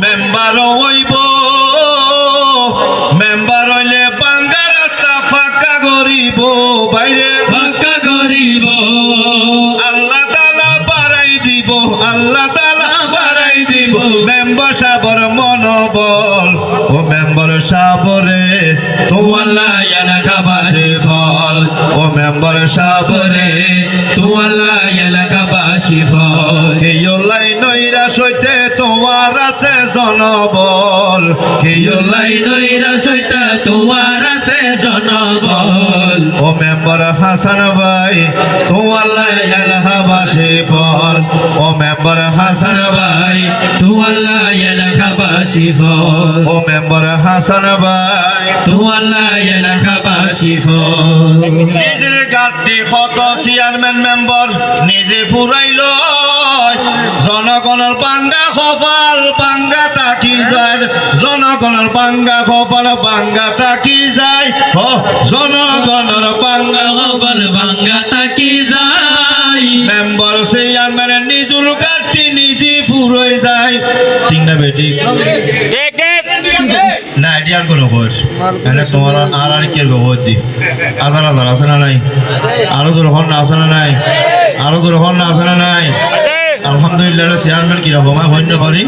Member হইব। Member হইলে বাঙ্গা রাস্তা ফাঁকা করিব। বাইরে ফাঁকা করিব। আল্লাহ তালা বাড়াই দিব আল্লাহ তালা বাড়াই দিব। মেম্বার সাবর মনোবল ও মেম্বার সাবরে তোমাল্লা এলাকাবাসী ফল। ও মেম্বার সাবরে বরে তোমাল্লা জনবল। কেয়লাই জলাই নইরা সইতা তোমার আছে জনবল। ও মেম্বার হাসান ভাই, তোমার তোমাল্লা এলাহাবাসী ফল ও মেম্বার হাসান ভাই ভাই তোমাল্লা এলাকাবাসী ফল ও মেম্বার হাসান ভাই, তোমার তোমাল্লা এলাকাবাসী ফল জনগণের বাঙ্গা কপাল বাঙ্গা তাকি যায়? ও জনগণের বাঙ্গা গগল বাঙ্গা তাকি যাই মেম্বার চেয়ারম্যান নিজের গাড়ি নিজে ফুরই যায়। ঠিক না বেটি? না এটি আর কোনো খোঁজ এনে তোমার আর আর কে খবর দি। হাজার হাজার আছে না নাই? আরও তোর হন না আছে না নাই? আরও তোর হন না আছে না নাই? আলহামদুলিল্লাহ চেয়ারম্যান কীরকম হইতে পারি?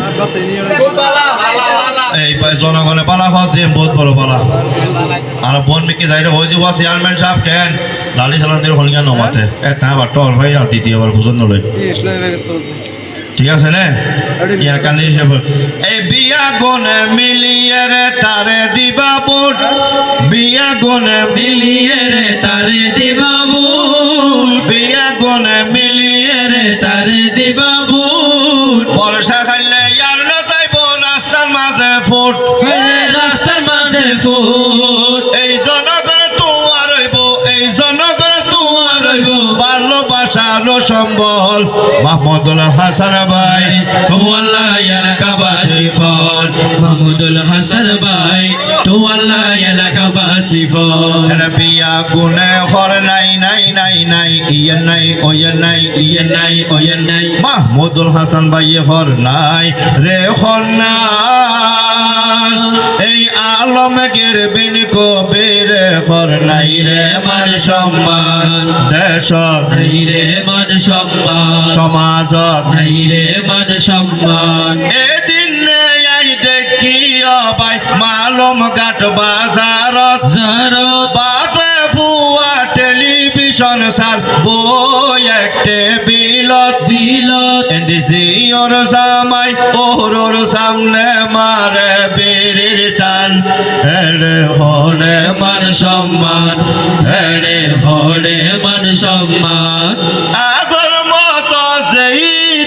এই জনগণে পালা খাওয়া দিয়ে বহুত বড় পালা আর বন মিকে যাইতে হয়ে দিব, চেয়ারম্যান সাহেব কেন? লালি চালান দিয়ে হল নমাতে এ, তা বা টল ভাই আর দ্বিতীয়বার খুঁজন নলই ঠিক আছে নে? ইয়ার কানে হিসেবে এই বিয়া গনে মিলিয়ে রে তারে দিবা বুট। বিয়া গনে মিলিয়ে রে তারে দিবাবু বিয়া গনে মিলিয়ে রে তারে দিবাবু ফুট। এই জনগণ তোমার হইব এই জনগণ তোমার হইব। ভালোবাসার সম্বল মাহমুদুল হাসান ভাই। তোমাল্লা এলাকাবাসী ফল মাহমুদুল হাসান ভাই। তোমাল্লা এলাকাবাসী ফল। বিয়া গুনে হর নাই নাই নাই নাই ইয়ে নাই ওয়ে নাই ইয়ে নাই ওয়ে নাই। মাহমুদুল হাসান ভাই হর নাই রে হর নাই। এই আলমগীর বিন কবির হর নাই রে আমার সম্মান। দেশ নাই রে মান সম্মান। সমাজত নাই রে মান সম্মান। এদিন এই মালম গাট বাজারত। যারা বাসে ফুয়া টেলিভিশন সার বই একটে বিলত। বিলত। এন্দিসিওর জামাই ওর সামনে সম্মান হেড়ে হড়ে মান সম্মান। আগর মতো সেই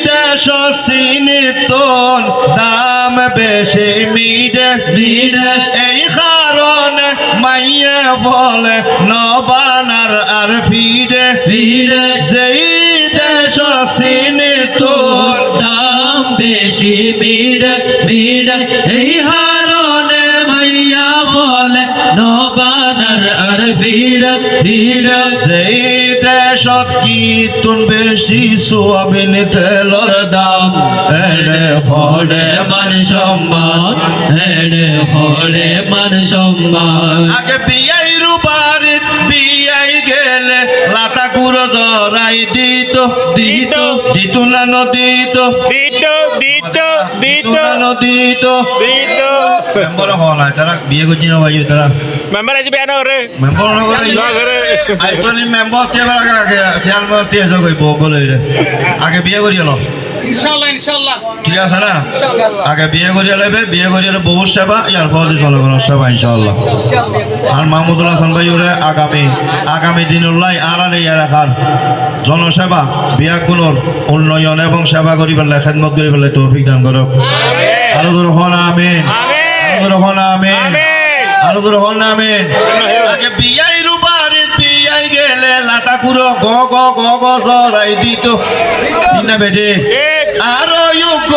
দেশ সিনিতন দাম বেশি মিডে বিড়ে এই কারণে মাইয়ে বলে নবানার আর ফিরে। বিড়ে যেই দেশ সিনিতন দাম বেশি বিড়ে বিড়ে এই হারনে ভিড় যেই দেশত কীর্তন বেশি সোয়াবিন তেলর দাম, হেড়ে হড়ে মান সম্মান, হেড়ে হড়ে মান সম্মান। আগে দিত দিত না নদিত। দিত দিত দিত। না নদিত। দিত। মেম্বার হওয়া নাই তারা বিয়ে করছি না ভাই তারা। মেম্বার আছে বেয়া নগরে। মেম্বার নগরে নগরে। আইতনি মেম্বার কে আগে আগে চেয়ারম্যান তে এসে কই বগলে আগে বিয়ে করি এলো ইনশাআল্লাহ ইনশাআল্লাহ। ঠিক আছে না? আগে বিয়ে করি এলাবে বিয়ে করি এলে সেবা ইয়ার ফল জনগণের সেবা ইনশাআল্লাহ। আর মাহমুদুল হাসান ভাই ওরে আগামী আগামী আর আর জনসেবা বিয়াগুলোর উন্নয়ন এবং সেবা করি পেলাই খেদমত করি পেলাই তৌফিক দান করক। আরও দূর হন আমিন। আরও দূর হন আমিন। আরও দূর হন আমিন। আগে বিয়াই গেলে লাতা কুরো গ গ গ গ জরাই দিত। না বেটে? আরও যোগ্য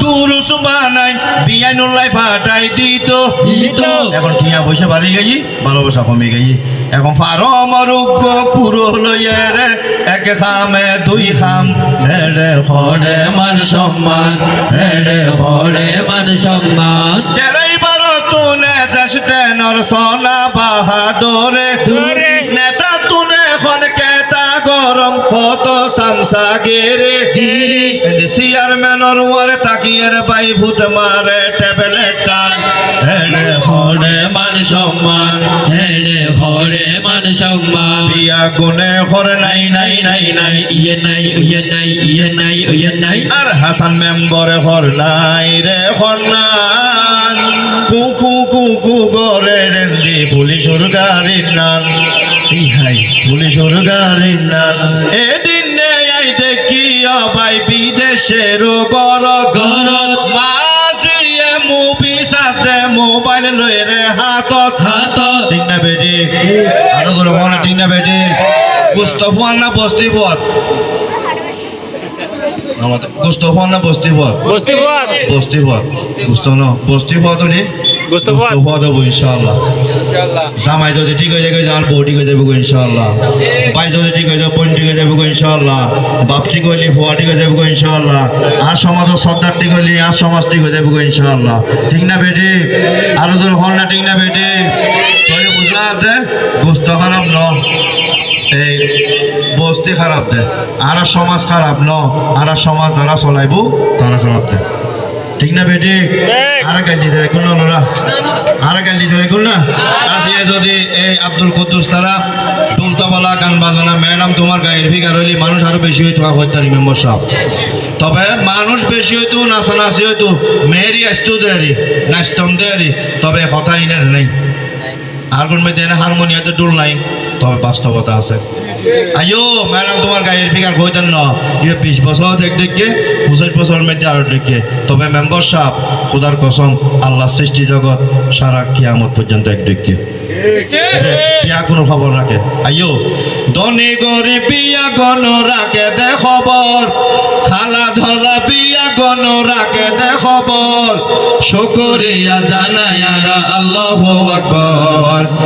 কুরুস বানাই বিয়ানুল্লাহ ফাটাই দিত। দিত। এখন টিয়া পয়সা বাড়ি গেছি ভালোবাসা কমে গেছি এখন ফারো মরুগ্য পুরো লইয়ে রে এক খামে দুই খাম হেড়ে হরে মান সম্মান হেড়ে হরে মান সম্মান। তুনে যাসতে নর সোনা বাহাদুরে। নেতা তুনে এখন গরম কত সামসা গেরে গিরি চেয়ারম্যানের ওয়ারে তাকিয়ে বাই ভূত মারে টেবলে চান হেড়ে হরে মান সম্মান হেড়ে হরে মান সম্মান। বিয়া গুনে নাই নাই নাই নাই নাই। ইয়ে নাই ইয়ে নাই ইয়ে নাই ইয়ে নাই। আর হাসান মেম্বরে হর নাই রে হর নাই। ইহাই পুলিশের গাড়ির না। এদিন নেই দেখি ভাই বিদেশের গর গরত মাঝিয়ে মুভি সাথে মোবাইল লই রে হাতত হাত। ঠিক না বেটি। আরও না ঠিক না বেটি। না বস্তি পথ আমাদের গুস্তফান না বস্তি পথ বস্তি বস্তি পথ গুস্ত ন। বস্তি পথ হলি গোস্তফাদ। পথ হব ইনশাআল্লাহ। জামাই যদি ঠিক হয়ে যাবে আর বউ ঠিক হয়ে যাবে গো ইনশাআল্লাহ। ভাই যদি ঠিক হয়ে যাবে বোন ঠিক হয়ে যাবে গো ইনশাআল্লাহ। বাপ ঠিক হইলি ঠিক হয়ে যাবে গো ইনশাআল্লাহ। আর সমাজের সর্দার ঠিক হইলি আর সমাজ ঠিক হয়ে যাবে গো ইনশাআল্লাহ। ঠিক না বেটি? আরও তোর হল না ঠিক না বেটি? তুই বুঝলা আছে গুস্ত খারাপ ন। এই বস্তি খারাপ দে। আর সমাজ খারাপ ন। আর সমাজ যারা চলাইব তারা খারাপ দে। ঠিক না বেটি? আর গালি ধরে কোন না আর গালি ধরে কোন না। আজ এ যদি এই আব্দুল কুদ্দুস তারা দুলতাবালা গান বাজনা ম্যাডাম তোমার গায়ের ফিগার হইলে মানুষ আরও বেশি হইতো হত্যারি মেম্বার সাহেব তবে মানুষ বেশি হইতো নাচানাচি হইতো মেয়েরই আসতো দেয়ারি নাচতম দেয়ারি তবে কথা ইনার নেই। আর কোন মেয়েদের এনে হারমোনিয়াতে ডুল নাই তবে বাস্তবতা আছে। আইও ম্যাডাম, তোমার গায়ের ফিগার কইতেন না ইয়ে বিশ বছর দেখ দেখে, পঁচিশ বছর মধ্যে আরও দেখে। তবে মেম্বার সাহেব, খুদার কসম, আল্লাহ সৃষ্টি জগৎ সারা কিয়ামত পর্যন্ত এক দেখে। বিয়া কোনো খবর রাখে? আইও ধনী গরি বিয়া গণ রাখে, দে খবর। খালা ধরা বিয়া গণ রাখে, দে খবর। শুকরিয়া জানায়ারা আল্লাহ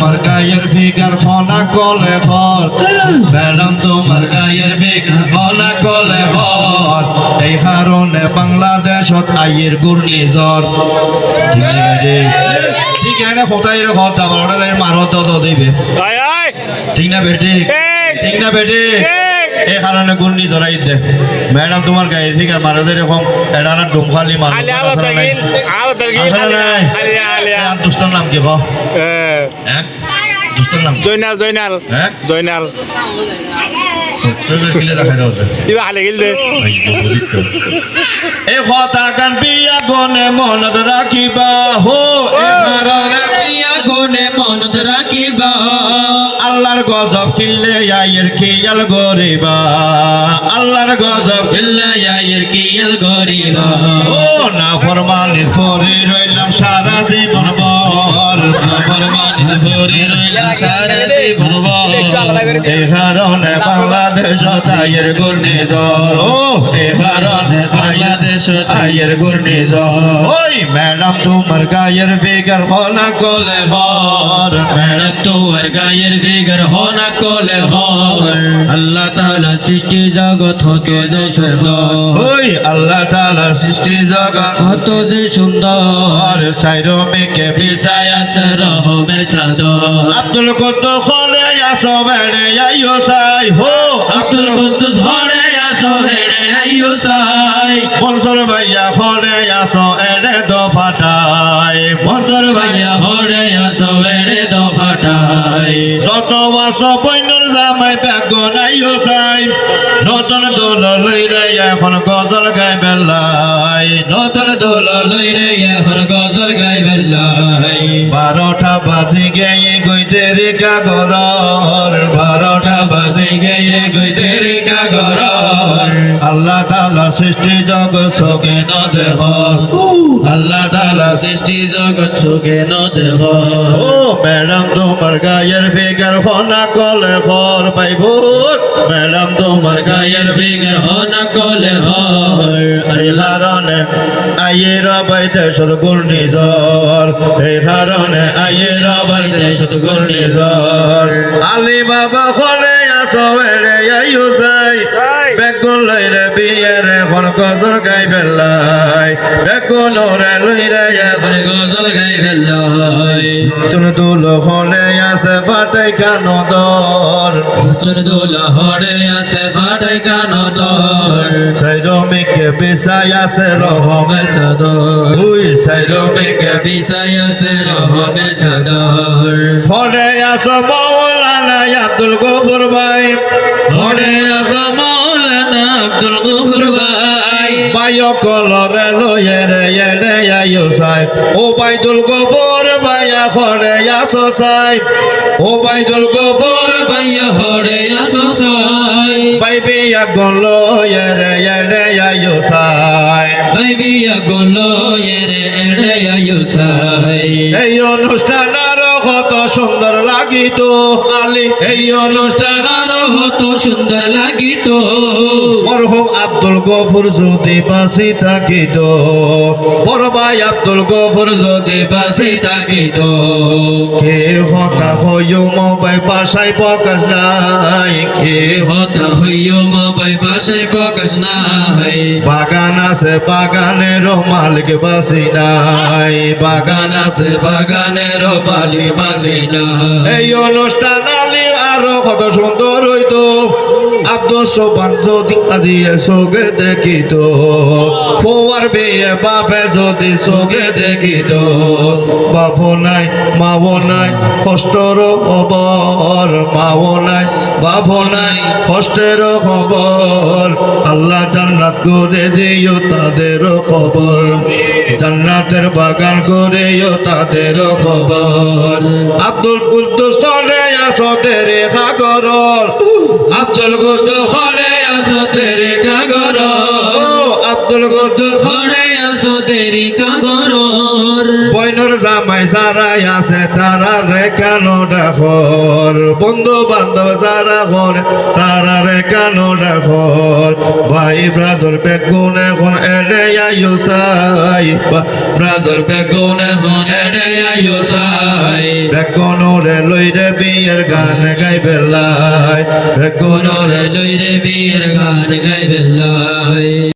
তোমার গায়ের ফিগার ফনা কলে ঘর ম্যাডাম তোমার গায়ের ফিগার ফনা কলে ঘর এই কারণে বাংলাদেশত আইয়ের ঠিক আছে ঠিক আছে কোথায় রে মারত দদ দিবে ঠিক না বেটি ঠিক। না বেটি। এই কারণে ঘূর্ণি ধরাই দে ম্যাডাম তোমার গায়ের ফিগার মারা যায় এরকম এটা না ডুমখালি মারো নাই দুষ্টর নাম কি জয়নাল জয়নাল। জয়নাল। হালে গিল দে। কথা বিয়া গনে মনত রাখিবা হো। এ বিয়া মনত রাখিবা। আল্লাহর গজব কিনলে আয়ের খেয়াল গরিবা। আল্লাহর গজব ইল্লায়ের কিয়াল গরিবা। ও না ফরমানি ফরে রইলাম সারা ভরে রইলাম সারা জীবন ভর। আয়ের ঘূর্ণিঝড় ও এই কারণে বাংলাদেশ আয়ের ঘূর্ণিঝড়। ওই ম্যাডাম তোমার গায়ের বেগার মনা কলে ভর। ম্যাডাম তোমার গায়ের বিগর হনা কলে হর আল্লাহ তাআলা সৃষ্টি জগৎ হতে যে সুন্দর। ওই আল্লাহ তাআলার সৃষ্টি জগৎ কত যে সুন্দর। সাইরো মেকে আছে রহমের চাদর। আব্দুল কত আসো বেড়ে আইও সাই হো। আব্দুল কুদ্দুস হরে আসো হেরে আইও সাই। মনসুর ভাইয়া খলে আসো এড়ে দো ফাটাই মন্তর ভাইয়া হরে আসো হেরে দফাটাই যত আস বৈনর জামাই ব্যাগ নাইও চাই নতুন দোল লইরে এখন গজল গাই বেলাই নতুন দোল লইরে এখন গজল গাইবে লাই। বারোটা বাজে গিয়ে গইতে রে কাগর সৃষ্টি জগৎ সোকে ন দেহ। আল্লাহ তাআলা সৃষ্টি জগৎ সুখে ন দেহ। ও ম্যাডাম, তোমার গায়ের ফিগার হনা কলে ফর পাইভূত ম্যাডাম, তোমার গায়ের ফিগার হন কলে হর। এই কারণে আইয়ের বাইতে শুধু গুর্নি জ্বর এই কারণে আইয়ের বাইতে শুধু গুর্নি জ্বর আলি বাবা খনে আসো এরে আইও গজর গাই বেলাই বেগুন ওরে লইরে এখন গজল গাইবে লাই নতুন দুল হলে আছে ফাটাই কান দর নতুন দোল হরে আছে ফাটাই কান দর সাইরমিকে বিছাই আছে রহম রহমের চাদর। দুই সাইরমিকে বিছাই আছে রহমের চাদর। ফলে আসো মৌলানা আব্দুল গফুর ভাই। হরে আছে মাওলানা আব্দুল গফুর ভাই। বায়ো কলরে লয়েরে এরে আয়ো সাই। ও বাইদুল গফুর ভাইয়া ফলে আসো সাই। ও বাইদুল গফুর ভাইয়া হরে আসো সাই। বাইবি আগুন লয়েরে এরে আয়ো সাই। বাইবি আগুন এরে এড়ে আয়ো সাই। লাগিত, আলী এই অনুষ্ঠান আরও হতো, সুন্দর লাগিত। মরহুম আব্দুল গফুর যদি বাসি থাকিত, বড় ভাই আব্দুল গফুর যদি বাসি থাকিত। কে হতা হইও মোবাই বাসায় প্রকাশ নাই কে হতা হইও মাবাই বাসায় প্রকাশ নাই। বাগান আছে, বাগানের মালিক বাসি নাই, বাগান আছে, বাগানের বালি বাজি নাই। এই অনুষ্ঠান আলী আরও কত সুন্দর হইতো আব্দুল যদি দেখিত, ফোয়ার বিয়ে বাপে যদি দেখিত নাই, মাও নাই, কষ্টর খবর, মাও নাই নাই, কষ্টের খবর। আল্লাহ জান্নাত করে দিও তাদের খবর, জান্নাতের বাগান করেও তাদের খবর। আব্দুল কুদ্দুস চলে আসো করল আব্দুল কুদ্দুস হরে আসো তেরে কাগর আব্দুল কুদ্দুস হরে আসো তেরি কাগর। বইনর জামাই যারাই আছে তারা রে কেন ডাকর? বন্ধু বান্ধব যারা করে তারা রে কেন ডাকর? ভাই ব্রাদর বেগুন এখন এড়ে আয়ু সাই ব্রাদর বেগুনে মনে আয়ো সাই বেগুন রে লই রে বিয়ের গান গাইবে লাই। বেগুন লইরে বীর গান গাইবে লাই